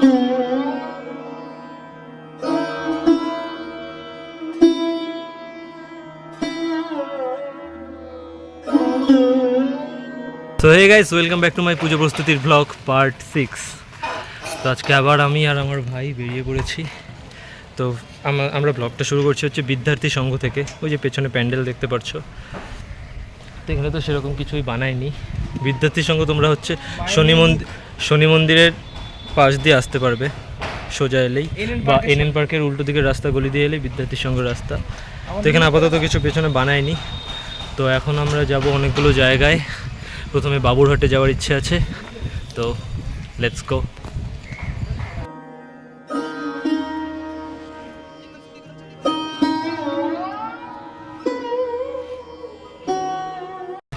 তো hey guys welcome back to my puja প্রস্তুতির blog part six তো আজকে আবার আমি আর আমার ভাই বেরিয়ে পড়েছি। তো আমরা ব্লগটা শুরু করছি হচ্ছে বিদ্যার্থী সংঘ থেকে। ওই যে পেছনে প্যান্ডেল দেখতে পাচ্ছ। তো এখানে তো সেরকম কিছুই বানায়নি বিদ্যার্থী সংঘ তোমরা হচ্ছে শনি মন্দির শনি মন্দিরের পাশ দিয়ে আসতে পারবে সোজা এলেই বা এনএন পার্কের উল্টো দিকের রাস্তা গলি দিয়ে এলেই বিদ্যার্থী সংঘের রাস্তা। তো এখানে আপাতত কিছু পেছনে বানায়নি। তো এখন আমরা যাব অনেকগুলো জায়গায়। প্রথমে বাবুরহাটে যাওয়ার ইচ্ছে আছে। তো লেটস গো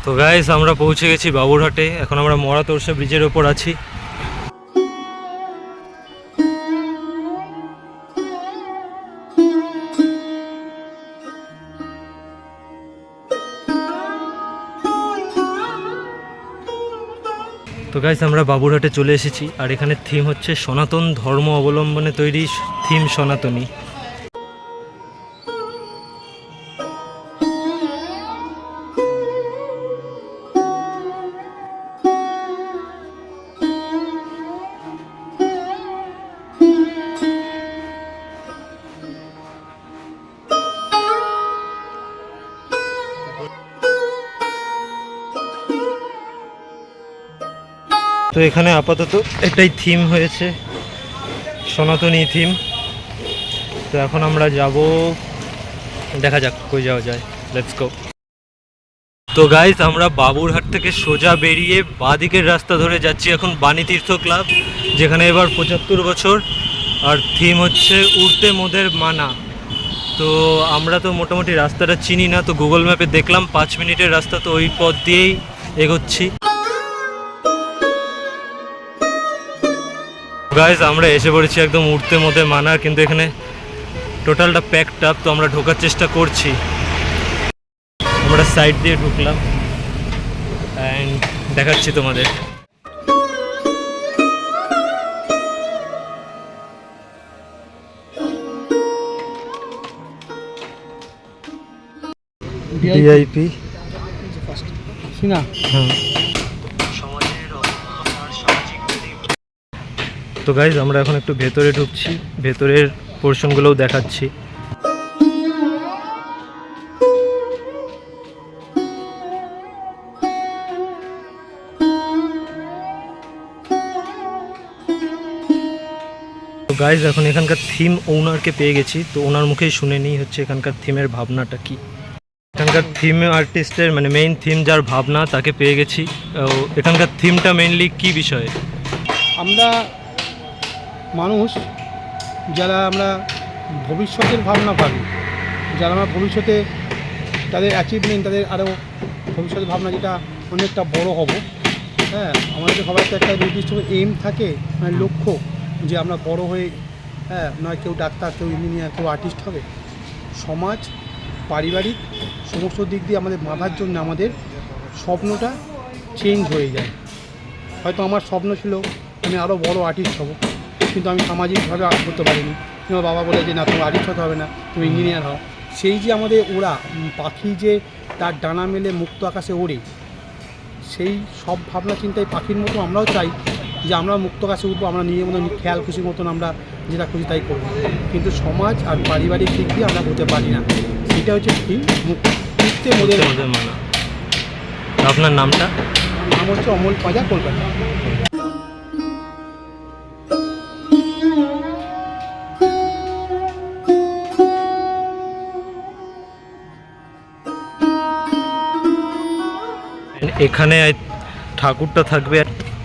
তো গাইস আমরা পৌঁছে গেছি বাবুরহাটে। এখন আমরা মরা তোরসা ব্রিজের ওপর আছি। তো গাইস আমরা বাবুরহাটে চলে এসেছি, আর এখানে থিম হচ্ছে সনাতন ধর্ম অবলম্বনে তৈরি থিম সনাতনী। তো এখানে আপাতত একটাই থিম হয়েছে, সনাতনী থিম তো এখন আমরা যাব, দেখা যাক কই যাওয়া যায়। লেটস গো তো গাইস আমরা বাবুরহাট থেকে সোজা বেরিয়ে বাঁদিকের রাস্তা ধরে যাচ্ছি এখন বাণী তীর্থ ক্লাব যেখানে এবার পঁচাত্তর বছর। আর থিম হচ্ছে উড়তে মোদের মানা। তো আমরা তো মোটামুটি রাস্তাটা চিনি না, তো গুগল ম্যাপে দেখলাম, পাঁচ মিনিটের রাস্তা তো ওই পথ দিয়েই এগোচ্ছি। গাইজ আমরা এসে পড়েছি একদম উঠতে মধ্যে মানার কিন্তু এখানে টোটালটা প্যাকড আপ তো আমরা ঢোকার চেষ্টা করছি। আমরা সাইড দিয়ে ঢুকলাম অ্যান্ড দেখাচ্ছি তোমাদের। ভিআইপি হ্যাঁ। তো গাইজ আমরা এখন একটু ভেতরে ঢুকছি। ভেতরের পোর্শনগুলোও দেখাচ্ছি। তো গাইজ এখন এখানকার থিম ওনারকে পেয়ে গেছি। তো ওনার মুখেই শুনে নিই হচ্ছে এখানকার থিমের ভাবনাটা কি। এখানকার থিম আর্টিস্টের মানে মেইন থিম যার ভাবনা, তাকে পেয়ে গেছি। এখানকার থিমটা মেইনলি কি বিষয়ে? আমরা মানুষ যারা আমরা ভবিষ্যতের ভাবনা ভাবি, যারা আমরা ভবিষ্যতে তাদের অ্যাচিভমেন্ট তাদের আরও ভবিষ্যতের ভাবনা যেটা অনেকটা বড় হব। হ্যাঁ আমাদের সবার তো একটা নির্দিষ্ট এইম থাকে মানে লক্ষ্য যে আমরা বড় হয়ে হ্যাঁ নয় কেউ ডাক্তার, কেউ ইঞ্জিনিয়ার কেউ আর্টিস্ট হবে। সমাজ, পারিবারিক, সমস্ত দিক দিয়ে আমাদের বাঁধার জন্য আমাদের স্বপ্নটা চেঞ্জ হয়ে যায়। হয়তো আমার স্বপ্ন ছিল আমি আরও বড় আর্টিস্ট হব। কিন্তু আমি সামাজিকভাবে আর্ট করতে পারিনি। আমার বাবা বলে যে না তুমি আর্টিস্ট হতে হবে না তুমি ইঞ্জিনিয়ার হও। সেই যে আমাদের ওরা পাখি যে তার ডানা মেলে মুক্ত আকাশে ওড়ে সেই সব ভাবনা চিন্তায় পাখির মতো আমরাও চাই যে আমরা মুক্ত আকাশে উঠবো আমরা নিজের মতন খেয়াল খুশি মতন আমরা যেটা খুশি তাই করব। কিন্তু সমাজ আর পারিবারিক দিক দিয়ে আমরা হতে পারি না। সেটা হচ্ছে ঠিক মুক্তি মোদের মানা আপনার নামটা? নাম হচ্ছে অমল পাজা কলকাতা। এখানে ঠাকুরটা থাকবে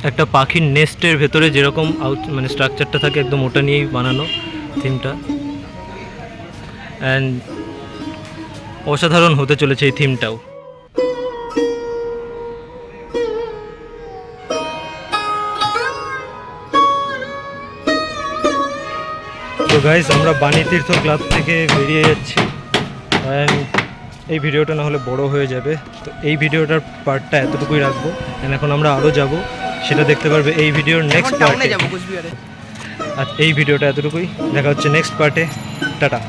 একটা পাখির নেস্টের ভেতরে যেরকম আউট মানে স্ট্রাকচারটা থাকে একদম ওটা নিয়েই বানানো থিমটা অ্যান্ড অসাধারণ হতে চলেছে এই থিমটাও তো গাইস আমরা বাণী তীর্থ ক্লাব থেকে বেরিয়ে যাচ্ছি। অ্যান্ড এই ভিডিওটা না হলে বড় হয়ে যাবে। তো এই ভিডিওটার পার্টটা এতটুকুই রাখব। এখন আমরা আরও যাব। সেটা দেখতে পারবে এই ভিডিওর নেক্সট পার্টে আর এই ভিডিওটা এতটুকুই। দেখা হচ্ছে নেক্সট পার্টে টাটা।